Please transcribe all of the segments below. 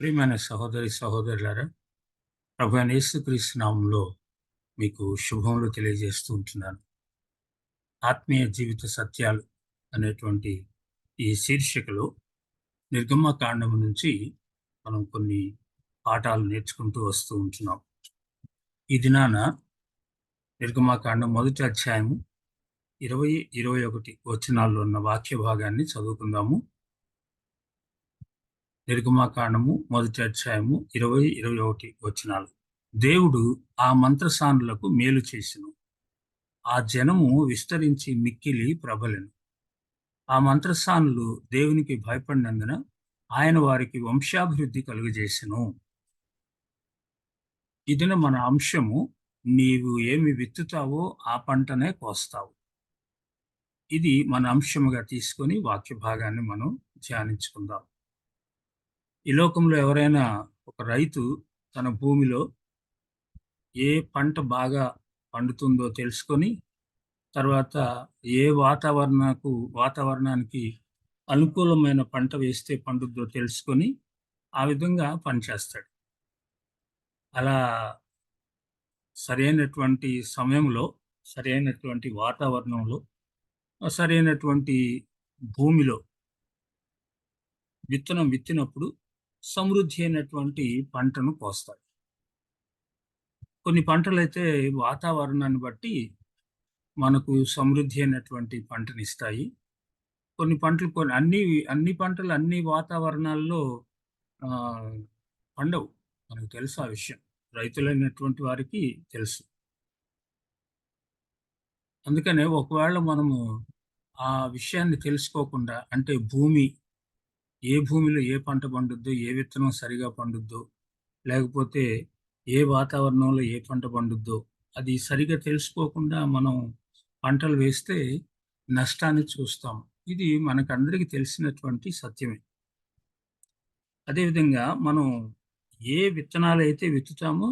ప్రియమైన సహోదరి సహోదరులారా ప్రభు అయిన యేసుక్రీస్తు నామంలో మీకు శుభములు తెలియజేస్తూ ఉంటున్నాను. ఆత్మీయ జీవిత సత్యాలు అనేటువంటి ఈ శీర్షికలో నిర్గమకాండం నుంచి మనం కొన్ని పాఠాలు నేర్చుకుంటూ వస్తూ ఉంటున్నాం. ఈ దినాన నిర్గమాకాండం మొదటి అధ్యాయము ఇరవై ఇరవై ఒకటి వచనాల్లో ఉన్న వాక్య భాగాన్ని చదువుకుందాము. నిర్గమాకాండము మొదటి అధ్యాయము ఇరవై ఇరవై ఒకటి వచ్చినాలు దేవుడు ఆ మంత్రసానులకు మేలు చేసెను. ఆ జనము విస్తరించి మిక్కిలి ప్రబలెను. ఆ మంత్రసానులు దేవునికి భయపడినందున ఆయన వారికి వంశాభివృద్ధి కలుగజేసెను. ఇదిన మన అంశము నీవు ఏమి విత్తుతావో ఆ పంటనే కోస్తావు. ఇది మన అంశముగా తీసుకొని వాక్య భాగాన్ని మనం ధ్యానించుకుందాం. ఈ లోకంలో ఎవరైనా ఒక రైతు తన భూమిలో ఏ పంట బాగా పండుతుందో తెలుసుకొని తర్వాత ఏ వాతావరణకు వాతావరణానికి అనుకూలమైన పంట వేస్తే పండుద్దో తెలుసుకొని ఆ విధంగా పనిచేస్తాడు అలా సరైనటువంటి సమయంలో సరైనటువంటి వాతావరణంలో సరైనటువంటి భూమిలో విత్తనం విత్తినప్పుడు సమృద్ధి అయినటువంటి పంటను కోస్తాడు కొన్ని పంటలు అయితే వాతావరణాన్ని బట్టి మనకు సమృద్ధి అయినటువంటి పంటని ఇస్తాయి. కొన్ని పంటలు కొన్ని అన్ని అన్ని పంటలు అన్ని వాతావరణాల్లో పండవు. మనకు తెలుసు ఆ విషయం. రైతులైనటువంటి వారికి తెలుసు. అందుకనే ఒకవేళ మనము ఆ విషయాన్ని తెలుసుకోకుండా అంటే భూమి ఏ భూమిలో ఏ పంట పండుద్దో ఏ విత్తనం సరిగా పండుద్దో లేకపోతే ఏ వాతావరణంలో ఏ పంట పండుద్దో అది సరిగా తెలుసుకోకుండా మనం పంటలు వేస్తే నష్టాన్ని చూస్తాం. ఇది మనకందరికీ తెలిసినటువంటి సత్యమే. అదేవిధంగా మనం ఏ విత్తనాలు అయితే విత్తుతామో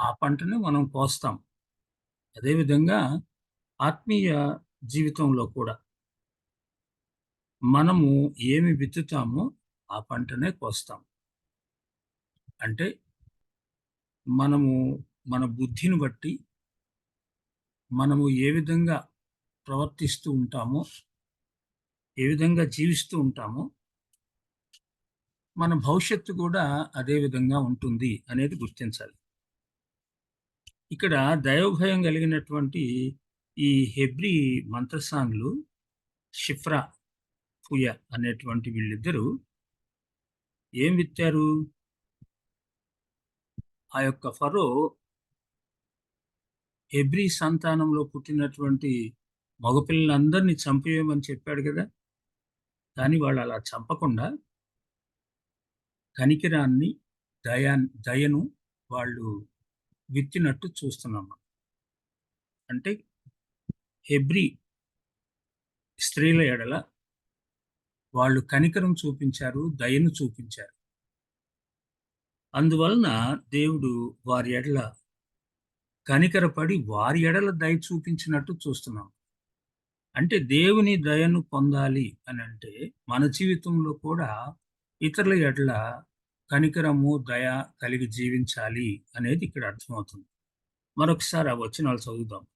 ఆ పంటని మనం కోస్తాం. అదేవిధంగా ఆత్మీయ జీవితంలో కూడా మనము ఏమి విత్తుతామో ఆ పంటనే కోస్తాం. అంటే మనము మన బుద్ధిని బట్టి మనము ఏ విధంగా ప్రవర్తిస్తూ ఉంటామో ఏ విధంగా జీవిస్తూ ఉంటామో మన భవిష్యత్తు కూడా అదే విధంగా ఉంటుంది అనేది గుర్తించాలి. ఇక్కడ దైవభయం కలిగినటువంటి ఈ హెబ్రి మంత్రసాంగ్లు షిఫ్రా ఫుయ అనేటువంటి వీళ్ళిద్దరూ ఏం విత్తారు? ఆ యొక్క ఫరో హెబ్రి సంతానంలో పుట్టినటువంటి మగపిల్లలందరినీ చంపేయమని చెప్పాడు కదా. కానీ వాళ్ళు అలా చంపకుండా కనికిరాన్ని దయా దయను వాళ్ళు విత్తినట్టు చూస్తున్నాం అంటే హెబ్రి స్త్రీల ఎడల వాళ్ళు కనికరం చూపించారు దయను చూపించారు. అందువలన దేవుడు వారి ఎడల కనికరపడి వారి ఎడల దయ చూపించినట్టు చూస్తున్నాం. అంటే దేవుని దయను పొందాలి అని అంటే మన జీవితంలో కూడా ఇతరుల ఎడల కనికరము దయ కలిగి జీవించాలి అనేది ఇక్కడ అర్థమవుతుంది. మరొకసారి ఆ వచనాలు చదువుదాం.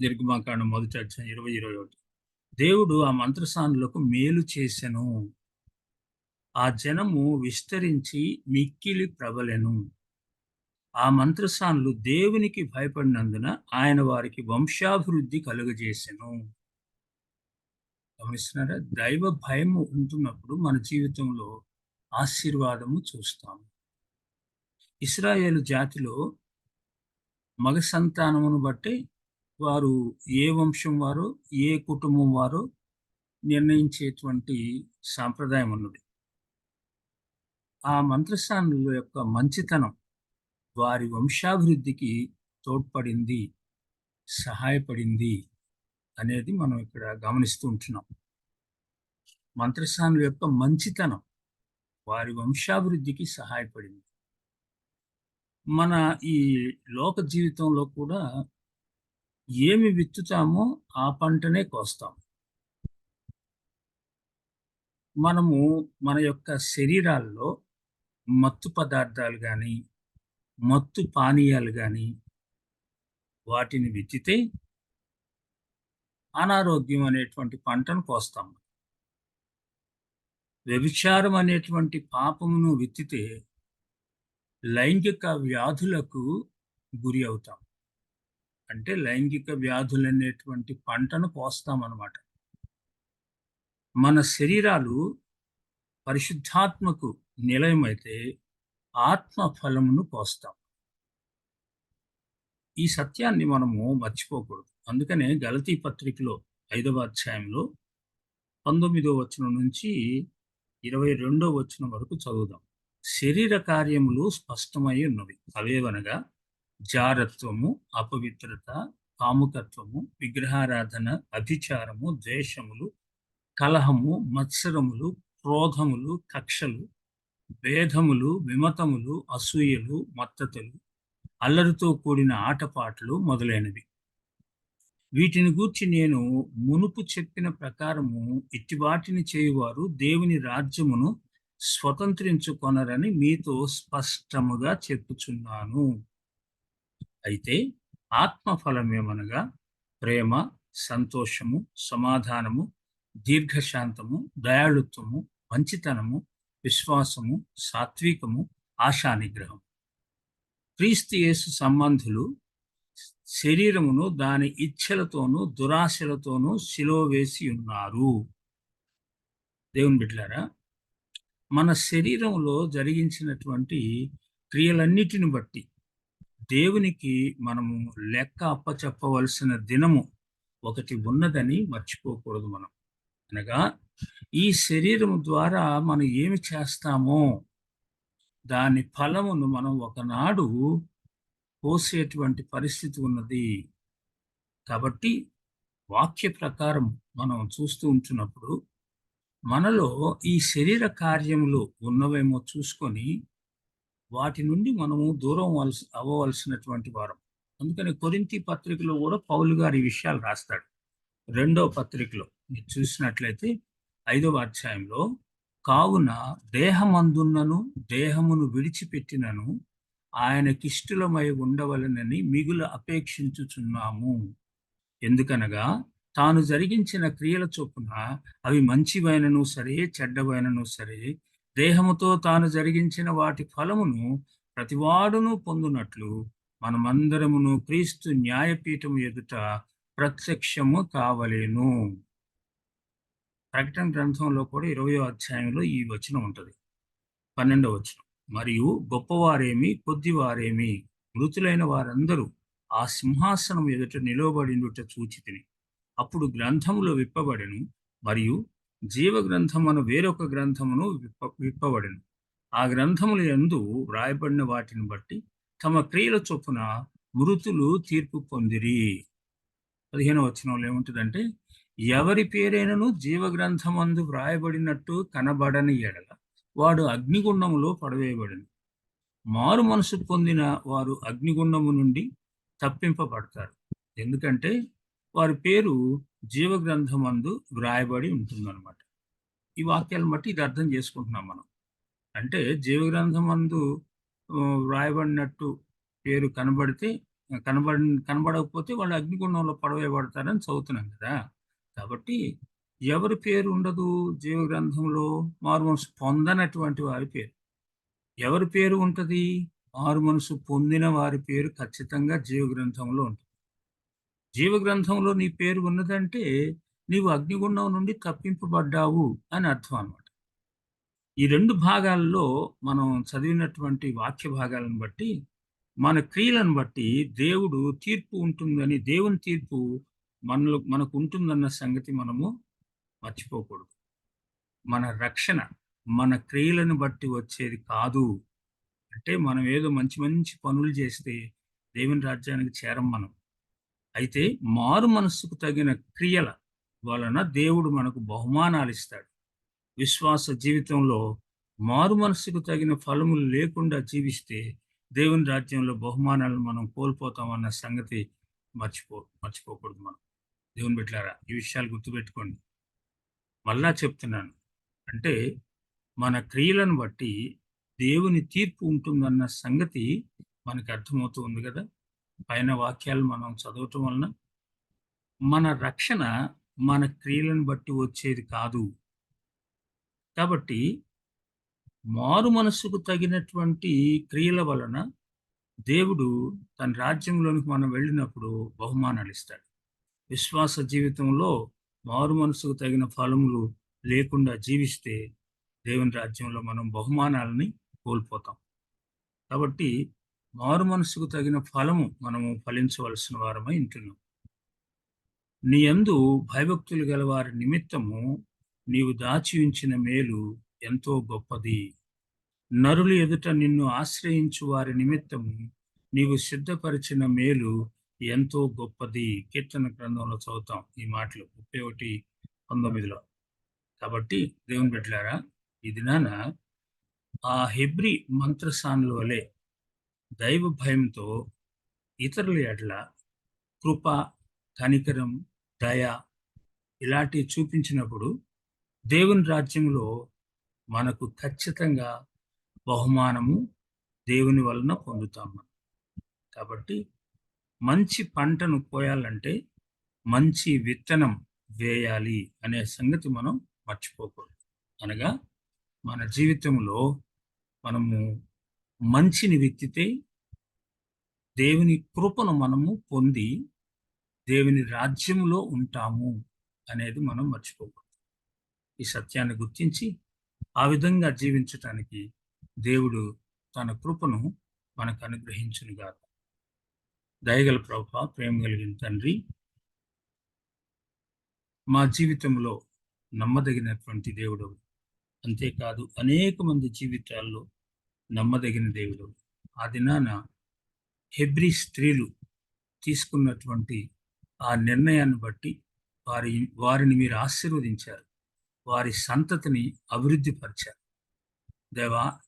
నిర్గమాకాండం మొదటి అధ్యాయం ఇరవై ఇరవై ఒకటి. దేవుడు ఆ మంత్రసానులకు మేలు చేసెను. ఆ జనము విస్తరించి మిక్కిలి ప్రబలెను. ఆ మంత్రసానులు దేవునికి భయపడినందున ఆయన వారికి వంశాభివృద్ధి కలుగజేసెను. గమనిస్తున్నారా? దైవ భయం ఉంటున్నప్పుడు మన జీవితంలో ఆశీర్వాదము చూస్తాము. ఇస్రాయేలు జాతిలో మగ సంతానమును బట్టి వారు ఏ వంశం వారు ఏ కుటుంబం వారు నిర్ణయించేటువంటి సాంప్రదాయం ఉన్నది. ఆ మంత్రస్థానుల యొక్క మంచితనం వారి వంశాభివృద్ధికి తోడ్పడింది సహాయపడింది అనేది మనం ఇక్కడ గమనిస్తూ ఉంటున్నాం. మంత్రస్థానుల యొక్క మంచితనం వారి వంశాభివృద్ధికి సహాయపడింది. మన ఈ లోక జీవితంలో కూడా ఏమి విత్తుతామో ఆ పంటనే కోస్తాం మనము మన యొక్క శరీరాల్లో మత్తు పదార్థాలు కానీ మత్తు పానీయాలు కానీ వాటిని విత్తితే అనారోగ్యం అనేటువంటి పంటను కోస్తాం. వ్యభిచారం అనేటువంటి పాపమును విత్తితే లైంగిక వ్యాధులకు గురి అవుతాం. అంటే లైంగిక వ్యాధులనేటువంటి పంటను కోస్తామన్నమాట మన శరీరాలు పరిశుద్ధాత్మకు నిలయమైతే ఆత్మ ఫలమును కోస్తాం. ఈ సత్యాన్ని మనము మర్చిపోకూడదు. అందుకనే గలతీ పత్రికలో ఐదవ అధ్యాయంలో 19వ వచనం నుంచి 22వ వచనం వరకు చదువుదాం. శరీర కార్యములు స్పష్టమై ఉన్నవి. అవేవనగా జారత్వము, అపవిత్రత, కాముకత్వము, విగ్రహారాధన, అభిచారము, ద్వేషములు, కలహము, మత్సరములు, క్రోధములు, కక్షలు, భేదములు, విమతములు, అసూయలు, మత్తతులు, అల్లరితో కూడిన ఆటపాటలు మొదలైనవి. వీటిని గూర్చి నేను మునుపు చెప్పిన ప్రకారము ఇట్టివాటిని చేయువారు దేవుని రాజ్యమును స్వతంత్రించుకొనరని మీతో స్పష్టముగా చెప్పుచున్నాను. అయితే ఆత్మ ఫలమేమనగా ప్రేమ, సంతోషము, సమాధానము, దీర్ఘశాంతము, దయాళుత్వము, మంచితనము, విశ్వాసము, సాత్వికము, ఆశానిగ్రహం. క్రీస్తు యేసు సంబంధులు శరీరమును దాని ఇచ్ఛలతోనూ, దురాశలతోనూ సిలువ వేసి ఉన్నారు. దేవుని బిడ్డలారా, మన శరీరంలో జరిగించినటువంటి క్రియలన్నిటిని బట్టి దేవునికి మనము లెక్క అప్పచెప్పవలసిన దినము ఒకటి ఉన్నదని మర్చిపోకూడదు మనం. అనగా ఈ శరీరము ద్వారా మనం ఏమి చేస్తామో దాని ఫలమును మనం ఒకనాడు కోసేటువంటి పరిస్థితి ఉన్నది. కాబట్టి వాక్య ప్రకారం మనం చూస్తూ ఉంటున్నప్పుడు మనలో ఈ శరీర కార్యములు ఉన్నవేమో చూసుకొని వాటి నుండి మనము దూరం అవ్వాల్సి అవ్వవలసినటువంటి వారం. అందుకని కొరింతి పత్రికలో కూడా పౌలు గారు ఈ విషయాలు రాస్తాడు. రెండో పత్రికలో మీరు చూసినట్లయితే ఐదవ అధ్యాయంలో కావున దేహమందున్నను దేహమును విడిచిపెట్టినను ఆయనకిష్టులమై ఉండవలనని మిగులు అపేక్షించుచున్నాము. ఎందుకనగా తాను జరిగించిన క్రియల చొప్పున అవి మంచివైనను సరే, చెడ్డవైనను సరే, దేహముతో తాను జరిగించిన వాటి ఫలమును ప్రతివాడును పొందునట్లు మనమందరమును క్రీస్తు న్యాయపీఠము ఎదుట ప్రత్యక్షము కావలెను. ప్రకటన గ్రంథంలో కూడా 20వ అధ్యాయంలో ఈ వచనం ఉంటుంది పన్నెండవ వచనం. మరియు గొప్పవారేమి, కొద్దివారేమి, మృతులైన వారందరూ ఆ సింహాసనం ఎదుట నిలువబడినట చూచితిని. అప్పుడు గ్రంథములో విప్పబడెను మరియు జీవ గ్రంథమను వేరొక గ్రంథమును విప్ప విప్పబడెను. ఆ గ్రంథముల యందు వ్రాయబడిన వాటిని బట్టి తమ క్రియల చొప్పున మృతులు తీర్పు పొందిరి. 15వ వచనంలో ఏముంటుందంటే ఎవరి పేరైనను జీవగ్రంథమందు వ్రాయబడినట్టు కనబడని ఎడల వాడు అగ్నిగుండములో పడవేయబడెను. మారు మనసు పొందిన వారు అగ్నిగుండము నుండి తప్పింపబడతారు. ఎందుకంటే వారి పేరు జీవగ్రంథమందు వ్రాయబడి ఉంటుందన్నమాట. ఈ వాక్యాలను బట్టి ఇది అర్థం చేసుకుంటున్నాం మనం. అంటే జీవగ్రంథమందు వ్రాయబడినట్టు పేరు కనబడితే కనబడి కనబడకపోతే వాళ్ళు అగ్నిగుండంలో పడవేయబడతారని చదువుతున్నాం కదా! కాబట్టి ఎవరి పేరు ఉండదు జీవ గ్రంథంలో? మారుమనసు పొందనటువంటి వారి పేరు. ఎవరి పేరు ఉంటుంది మారు మనసు పొందిన వారి పేరు ఖచ్చితంగా జీవగ్రంథంలో ఉంటుంది జీవ గ్రంథంలో నీ పేరు ఉన్నదంటే నీవు అగ్నిగుండం నుండి తప్పింపబడ్డావు అని అర్థం అనమాట ఈ రెండు భాగాల్లో మనం చదివినటువంటి వాక్య భాగాలను బట్టి మన క్రియలను బట్టి దేవుడు తీర్పు ఉంటుందని దేవుని తీర్పు మనలో మనకు ఉంటుందన్న సంగతి మనము మర్చిపోకూడదు. మన రక్షణ మన క్రియలను బట్టి వచ్చేది కాదు. అంటే మనం ఏదో మంచి మంచి పనులు చేస్తే దేవుని రాజ్యానికి చేరం మనం. అయితే మారు మనస్సుకు తగిన క్రియల వలన దేవుడు మనకు బహుమానాలు ఇస్తాడు విశ్వాస జీవితంలో మారు మనస్సుకు తగిన ఫలములు లేకుండా జీవిస్తే దేవుని రాజ్యంలో బహుమానాలను మనం కోల్పోతామన్న సంగతి మర్చిపో మర్చిపోకూడదు మనం. దేవుని బిడ్డలారా ఈ విషయాలు గుర్తుపెట్టుకోండి. మళ్ళా చెప్తున్నాను. అంటే మన క్రియలను బట్టి దేవుని తీర్పు ఉంటుందన్న సంగతి మనకు అర్థమవుతూ ఉంది కదా పైన వాక్యాలు మనం చదవటం వలన మన రక్షణ మన క్రియలను బట్టి వచ్చేది కాదు. కాబట్టి మారు మనస్సుకు తగినటువంటి క్రియల వలన దేవుడు తన రాజ్యంలోనికి మనం వెళ్ళినప్పుడు బహుమానాలు ఇస్తాడు. విశ్వాస జీవితంలో మారు మనసుకు తగిన ఫలములు లేకుండా జీవిస్తే దేవుని రాజ్యంలో మనం బహుమానాలని కోల్పోతాం. కాబట్టి మారు మనసుకు తగిన ఫలము మనము ఫలించవలసిన వారమై ఉంటున్నాం. నీ యందు భయభక్తులు గల వారి నిమిత్తము నీవు దాచి ఉంచిన మేలు ఎంతో గొప్పది. నరులు ఎదుట నిన్ను ఆశ్రయించు వారి నిమిత్తము నీవు సిద్ధపరిచిన మేలు ఎంతో గొప్పది. కీర్తన గ్రంథంలో చదువుతాం ఈ మాటలు ముప్పై ఒకటి పంతొమ్మిదిలో. కాబట్టి దేవుని బిడ్డలారా ఈ దినాన ఆ హెబ్రి మంత్రసానుల వలె దైవ భయంతో ఇతరుల ఎడ్ల కృప కనికరం దయ ఇలాంటివి చూపించినప్పుడు దేవుని రాజ్యంలో మనకు ఖచ్చితంగా బహుమానము దేవుని వలన పొందుతాం కాబట్టి మంచి పంటను కోయాలంటే మంచి విత్తనం వేయాలి అనే సంగతి మనం మర్చిపోకూడదు. అనగా మన జీవితంలో మనము మంచిని విత్తితే దేవుని కృపను మనము పొంది దేవుని రాజ్యంలో ఉంటాము అనేది మనం మర్చిపోకూడదు. ఈ సత్యాన్ని గుర్తించి ఆ విధంగా జీవించటానికి దేవుడు తన కృపను మనకు అనుగ్రహించునుగాక దయగల ప్రభ ప్రేమ కలిగిన తండ్రి మా జీవితంలో నమ్మదగినటువంటి దేవుడు అంతేకాదు అనేక మంది జీవితాల్లో నమ్మదగిన దేవుడు. ఆ దినాన హెబ్రి స్త్రీలు తీసుకున్నటువంటి ఆ నిర్ణయాన్ని బట్టి వారి వారిని మీరు ఆశీర్వదించారు. వారి సంతతిని అభివృద్ధి పరిచారు. దేవా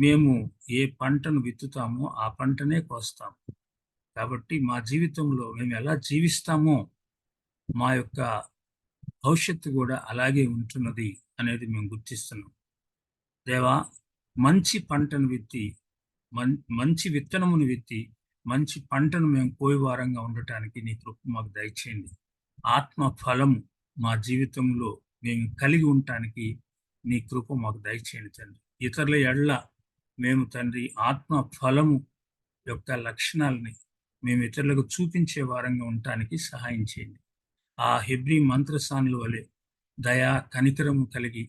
మేము ఏ పంటను విత్తుతామో ఆ పంటనే కోస్తాము. కాబట్టి మా జీవితంలో మేము ఎలా జీవిస్తామో మా యొక్క భవిష్యత్తు కూడా అలాగే ఉంటున్నది అనేది మేము గుర్తిస్తున్నాం. దేవా మంచి పంటను విత్తి మం మంచి విత్తనమును విత్తి మంచి పంటను మేము కోయవారంగా ఉండటానికి నీ కృప మాకు దయచేయండి. ఆత్మ ఫలము మా జీవితంలో మేము కలిగి ఉండటానికి నీ కృప మాకు దయచేయండి తండ్రి. ఇతరుల ఎడల మేము తండ్రి ఆత్మ ఫలము యొక్క లక్షణాలని మేము ఇతరులకు చూపించే వారంగా ఉండటానికి సహాయం చేయండి. ఆ హెబ్రి మంత్రస్థానుల వలె దయా కనికరము కలిగి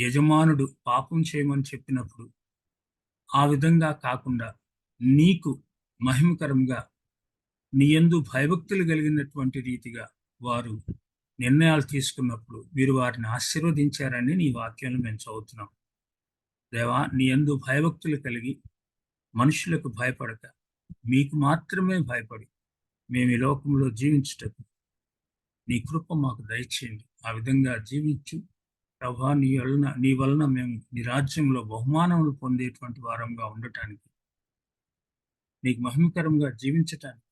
యజమానుడు పాపం చేయమని చెప్పినప్పుడు ఆ విధంగా కాకుండా నీకు మహిమకరంగా నీ ఎందు భయభక్తులు కలిగినటువంటి రీతిగా వారు నిర్ణయాలు తీసుకున్నప్పుడు మీరు వారిని ఆశీర్వదించారని నీ వాక్యాలను మేము చదువుతున్నాం. దేవా నీ ఎందు భయభక్తులు కలిగి మనుషులకు భయపడక మీకు మాత్రమే భయపడి మేము ఈ లోకంలో జీవించుటకు నీ కృప మాకు దయచేయండి. ఆ విధంగా జీవించు. ప్రభా నీ వలన నీ వలన మేము నీ రాజ్యంలో బహుమానములు పొందేటువంటి వారంగా ఉండటానికి నీకు మహిమకరంగా జీవించటానికి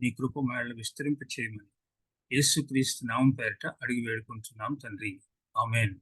నీ కృప మేళ విస్తరింప చేయమని యేసుక్రీస్తు నామం పేరిట అడిగి వేడుకుంటున్నాం తండ్రి. ఆమెన్.